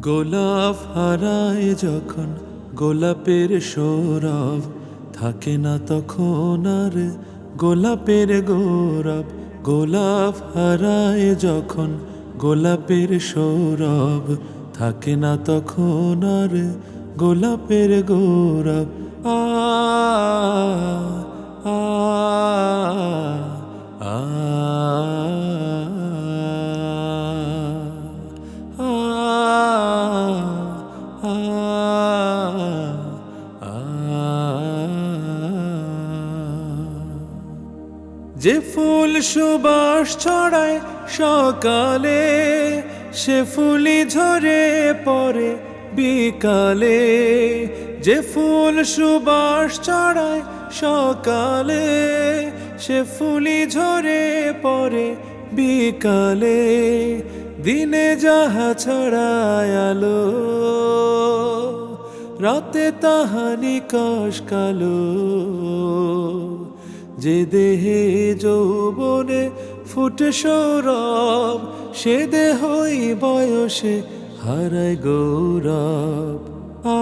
গোলাপ হারায় যখন গোলাপের সৌরভ থাকে না তখন আর গোলাপের গৌরব। গোলাপ হারায় যখন গোলাপের সৌরভ থাকে না তখন আর গোলাপের গৌরব। আ যে ফুল সুবাস ছড়ায় সকালে, সে ফুলি ঝরে পরে বিকালে। যে ফুল সুবাস ছড়ায় সকালে, সে ফুলি ঝরে পরে বিকালে। দিনে যাহা ছড়ায় আলো, রাতে তাহানি কষ কালো। যে দেহে যৌবনে ফুটে সৌরভ, সে দেহই বয়সে হারায় গৌরব। আ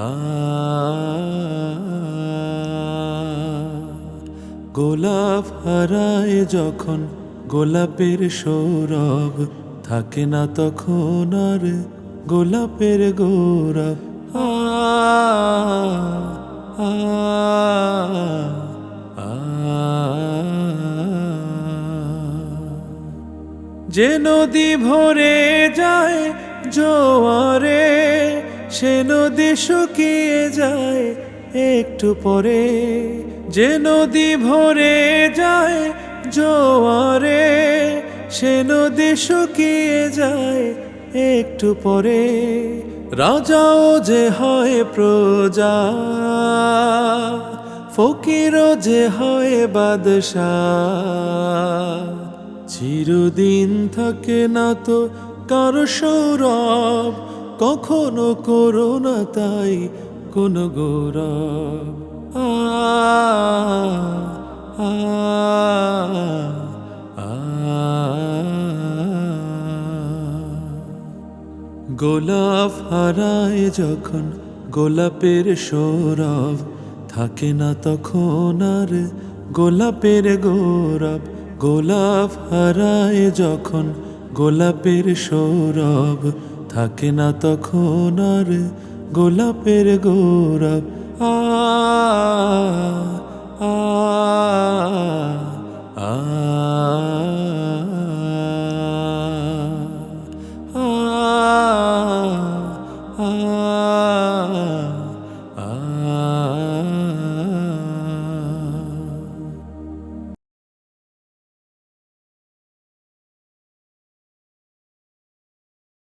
আ গোলাপ হারায় যখন গোলাপের সৌরভ, থাকে না তখন আর গোলাপের গৌরব। আ যে নদী ভরে যায় জোয়ারে, সে নদী শুকিয়ে যায় একটু পরে। যে নদী ভরে যায় জোয়ারে, সে নদী শুকিয়ে যায় একটু পরে রাজাও যে হয় প্রজা, ফকিরও যে হয় বাদশাহ। চিরদিন থাকে না তো কারও সৌরভ, কখনো করো না তাই কোন গৌরব। আ আ আ। গোলাপ হারায় যখন গোলাপের সৌরভ থাকে না তখন আর গোলাপের গৌরব। গোলাপ হারায় যখন গোলাপের সৌরভ থাকে না তখন আর গোলাপের গৌরব। আ আ আ আ